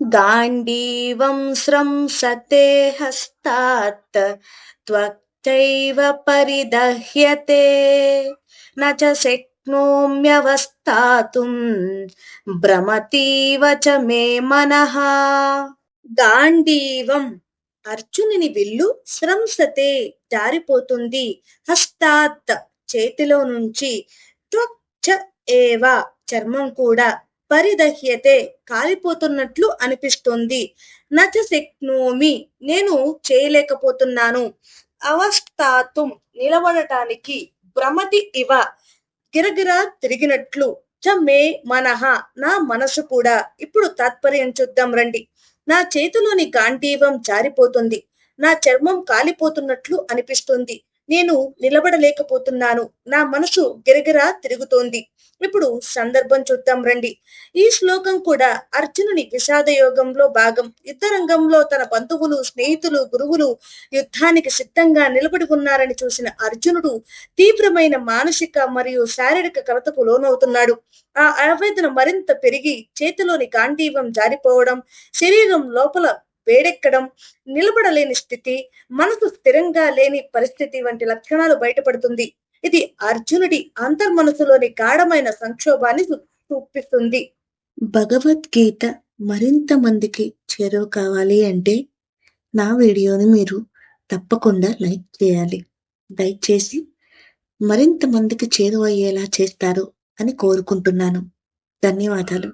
गाण्डीवं स्रंसते हस्तात् त्वक्चैव परिदह्यते न च शक्नोम्यवस्थातुं భ్రమతీవ చ మే మనః గాంధీవం అర్జునుని విల్లు స్రంసతే జారిపోతుంది హస్తాత్ చేతిలో నుంచి త్వచ్చ ఏవ చర్మం కూడా పరిదహ్యతే కాలిపోతున్నట్లు అనిపిస్తుంది. నచ శక్నోమి నేను చేయలేకపోతున్నాను. అవస్థాతుం నిలబడటానికి భ్రమతి ఇవ. గిరగిర తిరిగినట్లు. చ మే మనహ నా మనసు కూడా. ఇప్పుడు తాత్పర్యం చూద్దాం రండి. నా చేతిలోని గాంధీవం జారిపోతుంది. నా చర్మం కాలిపోతున్నట్లు అనిపిస్తుంది. నేను నిలబడలేకపోతున్నాను. నా మనసు గిరగిరా తిరుగుతోంది. ఇప్పుడు సందర్భం చూద్దాం రండి. ఈ శ్లోకం కూడా అర్జునుని విషాద యోగంలో భాగం. యుద్ధ రంగంలో తన బంధువులు స్నేహితులు గురువులు యుద్ధానికి సిద్ధంగా నిలబడి ఉన్నారని చూసిన అర్జునుడు తీవ్రమైన మానసిక మరియు శారీరక కలతకు లోనవుతున్నాడు. ఆ ఆవేదన మరింత పెరిగి చేతిలోని గాంధీవం జారిపోవడం శరీరం లోపల వేడెక్కడం నిలబడలేని స్థితి మనసు స్థిరంగా లేని పరిస్థితి వంటి లక్షణాలు బయటపడుతుంది. ఇది అర్జునుడి అంతర్మనసులోని గాఢమైన సంక్షోభాన్ని చూపిస్తుంది భగవద్గీత మరింత మందికి చేరువ కావాలి అంటే నా వీడియోని మీరు తప్పకుండా లైక్ చేయాలి. దయచేసి చేసి మరింత మందికి చేరువయ్యేలా చేస్తారు అని కోరుకుంటున్నాను. ధన్యవాదాలు.